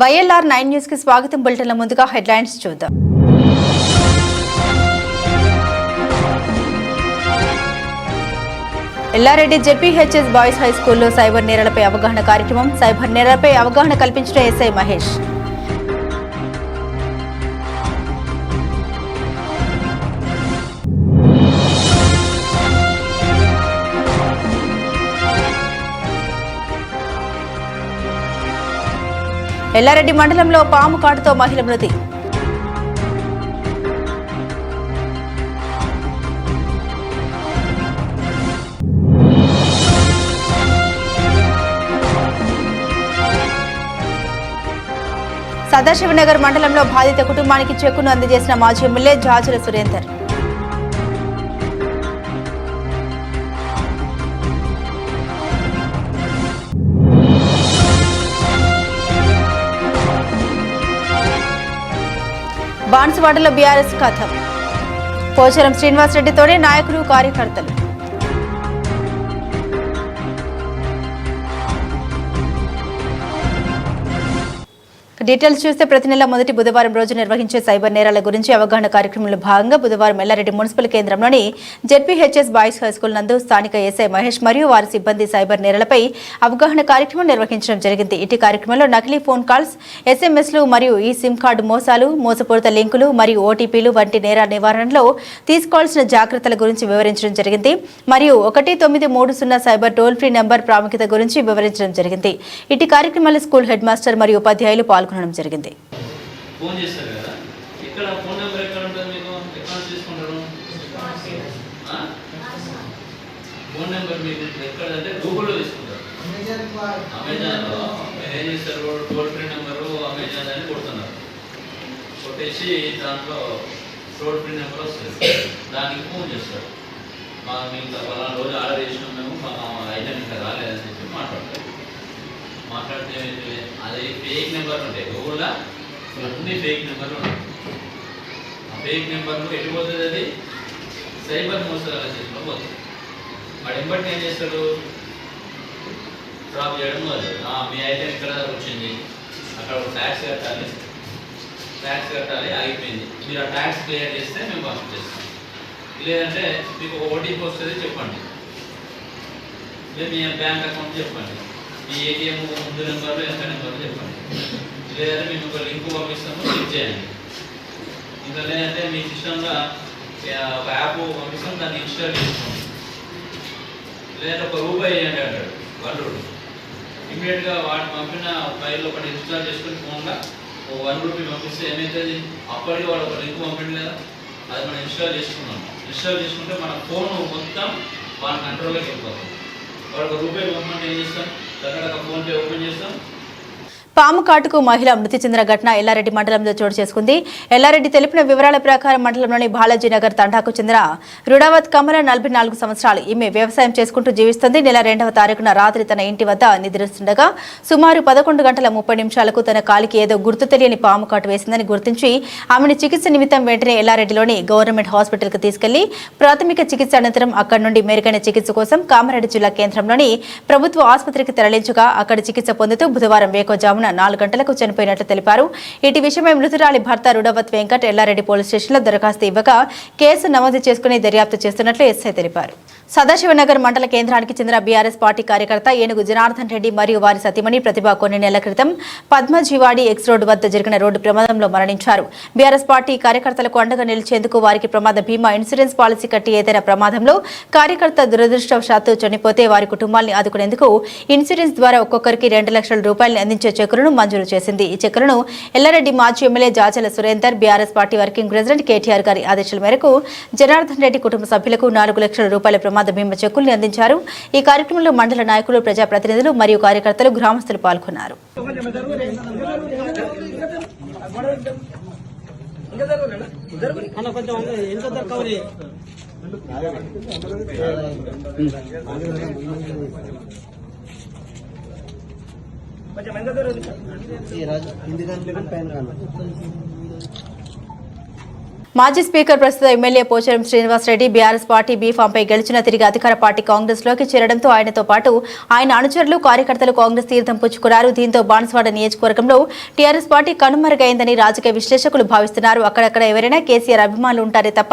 YLR nine న్యూస్కి స్వాగతం. బులెటిన్ల ముందుగా హెడ్లైన్స్ చూద్దాం. ఎల్లారెడ్డి జెడ్పీహెచ్ఎస్ బాయ్స్ హై స్కూల్లో సైబర్ నేరాలపై అవగాహన కార్యక్రమం సైబర్ నేరాలపై అవగాహన కల్పించిన ఎస్ఐ మహేష్. ఎల్లారెడ్డి మండలంలో పాము కాటుతో మహిళ మృతి. సదాశివనగర్ మండలంలో బాధిత కుటుంబానికి చెక్కును అందజేసిన మాజీ ఎమ్మెల్యే జాజుల సురేందర్. బాన్సువాడలో బీఆర్ఎస్ కథం. పోచారం శ్రీనివాసరెడ్డితోనే నాయకులు కార్యకర్తలు. డీటెయిల్స్ చూస్తే ప్రతి నెల మొదటి బుధవారం రోజు నిర్వహించే సైబర్ నేరాల గురించి అవగాహన కార్యక్రమంలో భాగంగా బుధవారం ఎల్లారెడ్డి మున్సిపల్ కేంద్రంలోని జెడ్పీహెచ్ఎస్ బాయ్స్ హై స్కూల్ నందు స్థానిక ఎస్ఐ మహేష్ మరియు వారి సిబ్బంది సైబర్ నేరాలపై అవగాహన కార్యక్రమం నిర్వహించడం జరిగింది. ఇటు కార్యక్రమంలో నకిలీ ఫోన్ కాల్స్ ఎస్ఎంఎస్లు మరియు ఈ సిమ్ కార్డు మోసాలు మోసపూరిత లింకులు మరియు ఓటీపీలు వంటి నేరాల నివారణలో తీసుకోవాల్సిన జాగ్రత్తల గురించి వివరించడం జరిగింది. మరియు ఒకటి తొమ్మిది మూడు సున్నా సైబర్ టోల్ ఫ్రీ నెంబర్ ప్రాముఖ్యత గురించి వివరించడం జరిగింది. ఇటు కార్యక్రమంలో స్కూల్ హెడ్ మాస్టర్ మరియు ఉపాధ్యాయులు పాల్గొనడం జరిగింది. ఫోన్ చేస్తారు కదా? ఇక్కడ ఫోన్ నెంబర్ ఎక్కడ ఉంటుంది మీకు? ఎక్కడ తీసుకుంటారు. ఫోన్ నెంబర్ మీకు ఎక్కడ అంటే గూగుల్లో తీసుకుంటారు. అమెజాన్లో. మీరు ఏం చేస్తారు టోల్ ఫ్రీ నెంబరు అమెజాన్ అని కొడుతున్నారు. కొట్టేసి దాంట్లో టోల్ ఫ్రీ నెంబర్ వస్తుంది. దానికి ఫోన్ చేస్తారు. మా మీకు పలానా రోజు ఆర్డర్ చేసినాం మేము మా ఐటమ్ ఇంకా రాలేదని చెప్పి మాట్లాడతారు. మాట్లాడితే అది ఫేక్ నెంబర్ ఉంటాయి గూగుల్లో అన్ని ఫేక్ నెంబర్లు ఉంటాయి ఆ ఫేక్ నెంబర్లు ఎటు పోతుంది అది? సైబర్ మోసాల చేతిలో పోతుంది వాడు ఎంబట్టి ఏం చేస్తాడు? డ్రాప్ చేయడం మొదలు మీ ఐటెం ఇక్కడ వచ్చింది. అక్కడ ఒక ట్యాక్స్ కట్టాలి. ట్యాక్స్ కట్టాలి ఆగిపోయింది. మీరు ఆ ట్యాక్స్ క్లియర్ చేస్తే మేము పంపించేస్తాం లేదంటే మీకు ఒక ఓటీపీ వస్తుంది చెప్పండి. లేదు మీ బ్యాంక్ అకౌంట్ చెప్పండి. మీ ఏటీఎం ముందు నెంబర్లు ఎంత నెంబర్లు చెప్పండి. లేదంటే మేము ఒక లింక్ పంపిస్తాము క్లిక్ చేయండి. ఇంకా లేదంటే మీ సిస్టమ్గా ఒక యాప్ పంపిస్తాం దాన్ని ఇన్స్టాల్ చేసుకోండి. లేదంటే ఒక రూపాయి వేయండి అంటాడు వన్ రూపీ ఇమీడియట్గా వాటి పంపిన ఫైల్ ఒకటి ఇన్స్టాల్ చేసుకుని ఫోన్లో ఒక వన్ రూపీ పంపిస్తే ఏమవుతుంది అప్పటికి వాడు ఒక లింక్ పంపిండు కదా అది మనం ఇన్స్టాల్ చేసుకున్నాం. ఇన్స్టాల్ చేసుకుంటే మన ఫోన్ మొత్తం వాళ్ళ కంట్రోల్లోకి వెళ్ళిపోతుంది. వాడు ఒక రూపాయి పంపండి ఏం చేస్తాం? దగ్గర ఫోన్పే ఓపెన్ చేస్తాం. పాము కాటుకు మహిళ మృతి చెందిన ఘటన ఎల్లారెడ్డి మండలంలో చోటు చేసుకుంది. ఎల్లారెడ్డి తెలిపిన వివరాల ప్రకారం మండలంలోని బాలాజీనగర్ తండాకు చెందిన రుడావత్ కమల నలభై నాలుగు సంవత్సరాలు ఈమె వ్యవసాయం చేసుకుంటూ జీవిస్తుంది. నెల రెండవ తారీఖున రాత్రి తన ఇంటి వద్ద నిద్రిస్తుండగా సుమారు పదకొండు గంటల ముప్పై నిమిషాలకు తన కాలికి ఏదో గుర్తు తెలియని పాము కాటు వేసిందని గుర్తించి ఆమెను చికిత్స నిమిత్తం వెంటనే ఎల్లారెడ్డిలోని గవర్నమెంట్ హాస్పిటల్కు తీసుకెళ్ళి ప్రాథమిక చికిత్స అనంతరం అక్కడి నుండి మెరుగైన చికిత్స కోసం కామారెడ్డి జిల్లా కేంద్రంలోని ప్రభుత్వ ఆసుపత్రికి తరలించగా అక్కడ చికిత్స పొందుతూ బుధవారం వేకోజామున నాలుగు గంటలకు చనిపోయినట్లు తెలిపారు. ఇటు విషయమై మృతురాలి భర్త రుడవత్ వెంకట్ ఎల్లారెడ్డి పోలీస్ స్టేషన్లో దరఖాస్తు ఇవ్వగా కేసు నమోదు చేసుకుని దర్యాప్తు చేస్తున్నట్లు ఎస్ఐ తెలిపారు. సదాశివనగర్ మండల కేంద్రానికి చెందిన బీఆర్ఎస్ పార్టీ కార్యకర్త ఏనుగు జనార్దన్ రెడ్డి మరియు వారి సతీమణి ప్రతిభ కొన్ని నెలల క్రితం పద్మజీవాడి ఎక్స్ రోడ్డు వద్ద జరిగిన రోడ్డు ప్రమాదంలో మరణించారు. బీఆర్ఎస్ పార్టీ కార్యకర్తలకు అండగా నిలిచేందుకు వారికి ప్రమాద బీమా ఇన్సూరెన్స్ పాలసీ కట్టి ఏదైనా ప్రమాదంలో కార్యకర్త దురదృష్టవశాత్తు చనిపోతే వారి కుటుంబాన్ని ఆదుకునేందుకు ఇన్సూరెన్స్ ద్వారా ఒక్కొక్కరికి రెండు లక్షల రూపాయలను అందించే చెక్కులను మంజూరు చేసింది. ఈ చెక్కులను ఎల్లారెడ్డి మాజీ MLA Jajala Surender BRS party working president KTR గారి ఆదేశాల మేరకు జనార్దన్ రెడ్డి కుటుంబ సభ్యులకు నాలుగు లక్షల రూపాయల ప్రమాద బీమా చెక్కుల్ని అందించారు. ఈ కార్యక్రమంలో మండల నాయకులు ప్రజాప్రతినిధులు మరియు కార్యకర్తలు గ్రామస్తులు పాల్గొన్నారు. కొంచెం ఎంత కవర్ హిందీ దాంట్లో పైన మాజీ స్పీకర్ ప్రస్తుత ఎమ్మెల్యే పోచారం శ్రీనివాస్ రెడ్డి బీఆర్ఎస్ పార్టీ బీఫామ్పై గెలిచిన తిరిగి అధికార పార్టీ కాంగ్రెస్లోకి చేరడంతో ఆయనతో పాటు ఆయన అనుచరులు కార్యకర్తలు కాంగ్రెస్ తీర్థం పుచ్చుకున్నారు. దీంతో బాన్స్వాడ నియోజకవర్గంలో టీఆర్ఎస్ పార్టీ కనుమరుగైందని రాజకీయ విశ్లేషకులు భావిస్తున్నారు. అక్కడక్కడ ఎవరైనా కేసీఆర్ అభిమానులు ఉంటారే తప్ప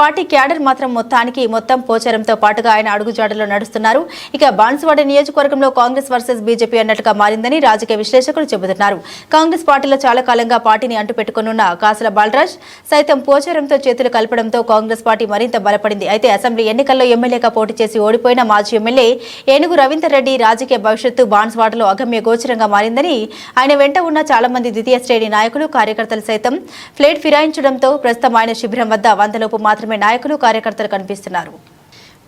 పార్టీ క్యాడర్ మాత్రం మొత్తానికి మొత్తం పోచారంతో పాటుగా ఆయన అడుగుజాడలో నడుస్తున్నారు. ఇక బాన్స్వాడ నియోజకవర్గంలో కాంగ్రెస్ వర్సెస్ బీజేపీ అన్నట్టుగా మారిందని రాజకీయ విశ్లేషకులు చెబుతున్నారు. కాంగ్రెస్ పార్టీలో చాలా కాలంగా పార్టీని అంటుపెట్టుకున్న కాసుల బాలరాజ్ సైతం గోచరంతో చేతులు కలపడంతో కాంగ్రెస్ పార్టీ మరింత బలపడింది. అయితే అసెంబ్లీ ఎన్నికల్లో ఎమ్మెల్యేగా పోటీ చేసి ఓడిపోయిన మాజీ ఎమ్మెల్యే ఏనుగు రవీందర్ రెడ్డి రాజకీయ భవిష్యత్తు బాన్స్వాడలో అగమ్య గోచరంగా మారిందని ఆయన వెంట ఉన్న చాలా మంది ద్వితీయ శ్రేణి నాయకులు కార్యకర్తలు సైతం ఫ్లేట్ ఫిరాయించడంతో ప్రస్తుతం ఆయన శిబిరం వద్ద వందలోపు మాత్రమే నాయకులు కార్యకర్తలు కనిపిస్తున్నారు.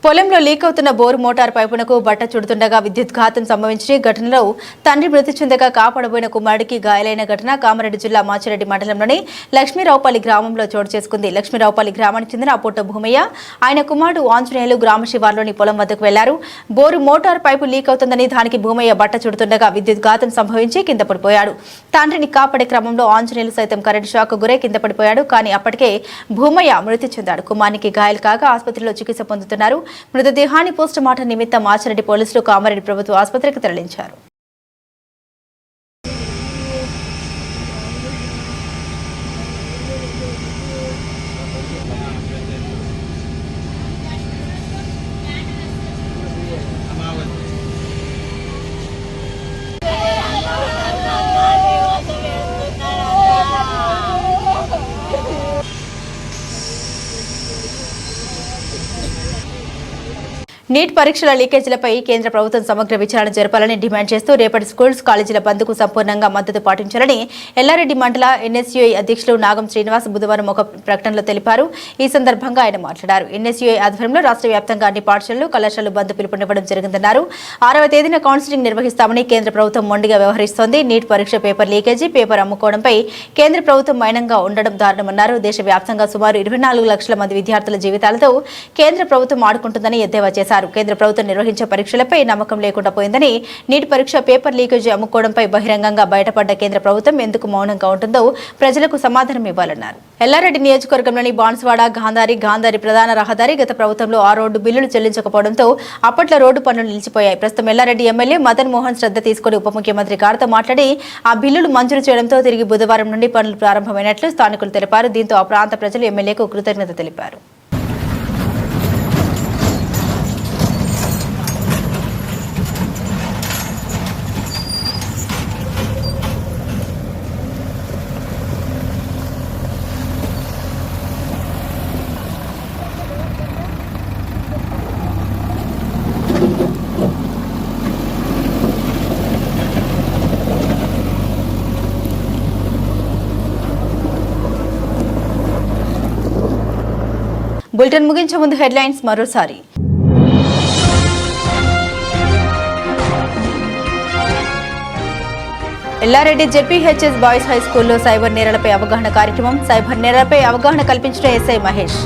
పొలంలో లీక్ అవుతున్న బోరు మోటార్ పైపునకు బట్ట చుడుతుండగా విద్యుత్ ఘాతం సంభవించి ఘటనలో తండ్రి మృతి చెందగా కాపాడబోయిన కుమారుడికి గాయాలైన ఘటన కామారెడ్డి జిల్లా మాచిరెడ్డి మండలంలోని లక్ష్మీరావుపల్లి గ్రామంలో చోటు చేసుకుంది. లక్ష్మీరావుపల్లి గ్రామానికి చెందిన అప్పొట్ట భూమయ్య ఆయన కుమారుడు ఆంజనేయులు గ్రామ శివార్లోని పొలం వద్దకు వెళ్ళారు. బోరు మోటార్ పైపు లీక్ అవుతుందని దానికి భూమయ్య బట్ట చుడుతుండగా విద్యుత్ ఘాతం సంభవించి కింద పడిపోయాడు. తండ్రిని కాపాడే క్రమంలో ఆంజనేయులు సైతం కరెంటు షాక్ గురై కింద పడిపోయాడు. కానీ అప్పటికే భూమయ్య మృతి చెందాడు. కుమారునికి గాయాలు కాగా ఆసుపత్రిలో చికిత్స పొందుతున్నారు. మృతదేహాన్ని పోస్టుమార్టం నిమిత్తం మాచిరెడ్డి పోలీసులు కామారెడ్డి ప్రభుత్వ ఆసుపత్రికి తరలించారు. నీట్ పరీక్షల లీకేజీలపై కేంద్ర ప్రభుత్వం సమగ్ర విచారణ జరపాలని డిమాండ్ చేస్తూ రేపటి స్కూల్స్ కాలేజీల బంద్కు సంపూర్ణంగా మద్దతు పాటించాలని ఎల్లారెడ్డి మండల ఎన్ఎస్యుఐ అధ్యక్షులు నాగం శ్రీనివాస్ బుధవారం ఒక ప్రకటనలో తెలిపారు. ఈ సందర్భంగా ఆయన మాట్లాడారు. ఎన్ఎస్యుఐ ఆధ్వర్యంలో రాష్ట్ర వ్యాప్తంగా అన్ని పాఠశాలలు కళాశాలలు బంద్ పిలుపునివ్వడం జరిగిందన్నారు. ఆరవ తేదీన కౌన్సిలింగ్ నిర్వహిస్తామని కేంద్ర ప్రభుత్వం మొండిగా వ్యవహరిస్తోంది. నీట్ పరీక్ష పేపర్ లీకేజీ పేపర్ అమ్ముకోవడంపై కేంద్ర ప్రభుత్వం మైనంగా ఉండడం దారుణమన్నారు. దేశవ్యాప్తంగా సుమారు ఇరవై నాలుగు లక్షల మంది విద్యార్థుల జీవితాలతో కేంద్ర ప్రభుత్వం ఆడుకుంటుందని ఎద్దేవా చేశారు. కేంద్ర ప్రభుత్వం నిర్వహించే పరీక్షలపై నమ్మకం లేకుండా పోయిందని నీటి పరీక్ష పేపర్ లీకేజీ అమ్ముకోవడంపై బహిరంగంగా బయటపడ్డ కేంద్ర ప్రభుత్వం ఎందుకు మౌనంగా ఉంటుందో ప్రజలకు సమాధానం ఇవ్వాలన్నారు. ఎల్లారెడ్డి నియోజకవర్గంలోని బాన్స్వాడ గాంధారి గాంధారి ప్రధాన రహదారి గత ప్రభుత్వంలో ఆ రోడ్డు బిల్లులు చెల్లించకపోవడంతో అప్పట్లో రోడ్డు పనులు నిలిచిపోయాయి. ప్రస్తుతం ఎల్లారెడ్డి ఎమ్మెల్యే మదన్ మోహన్ శ్రద్ధ తీసుకుని ఉప ముఖ్యమంత్రి గారితో మాట్లాడి ఆ బిల్లులు మంజూరు చేయడంతో తిరిగి బుధవారం నుండి పనులు ప్రారంభమైనట్లు స్థానికులు తెలిపారు. దీంతో ఆ ప్రాంత ప్రజలు ఎమ్మెల్యేకు కృతజ్ఞత తెలిపారు. బులెటిన్ ముగించే ముందు హెడ్లైన్స్ మరోసారి. ఎల్లారెడ్డి జెడ్పీహెచ్ఎస్ బాయ్స్ హై స్కూల్లో సైబర్ నేరాలపై అవగాహన కార్యక్రమం సైబర్ నేరాలపై అవగాహన కల్పించిన ఎస్ఐ మహేష్.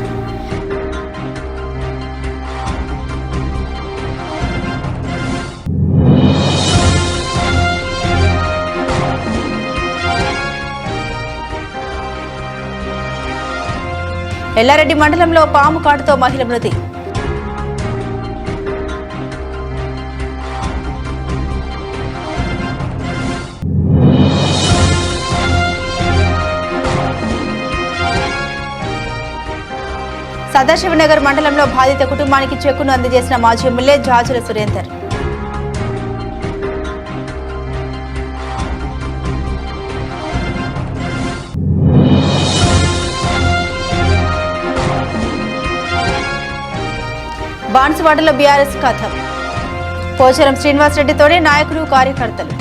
ఎల్లారెడ్డి మండలంలో పాము కాటుతో మహిళ మృతి. సదాశివనగర్ మండలంలో బాధిత కుటుంబానికి చెక్కును అందజేసిన మాజీ ఎమ్మెల్యే జాజుల సురేందర్. బాన్సువాడలో బీఆర్ఎస్ కథ. పోచారం శ్రీనివాసరెడ్డితోనే నాయకులు కార్యకర్తలు.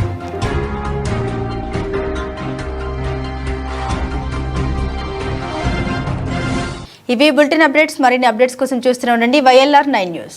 ఇవి బులెటిన్ అప్డేట్స్. మరిన్ని అప్డేట్స్ కోసం చూస్తూనే ఉండండి. YLR nine news.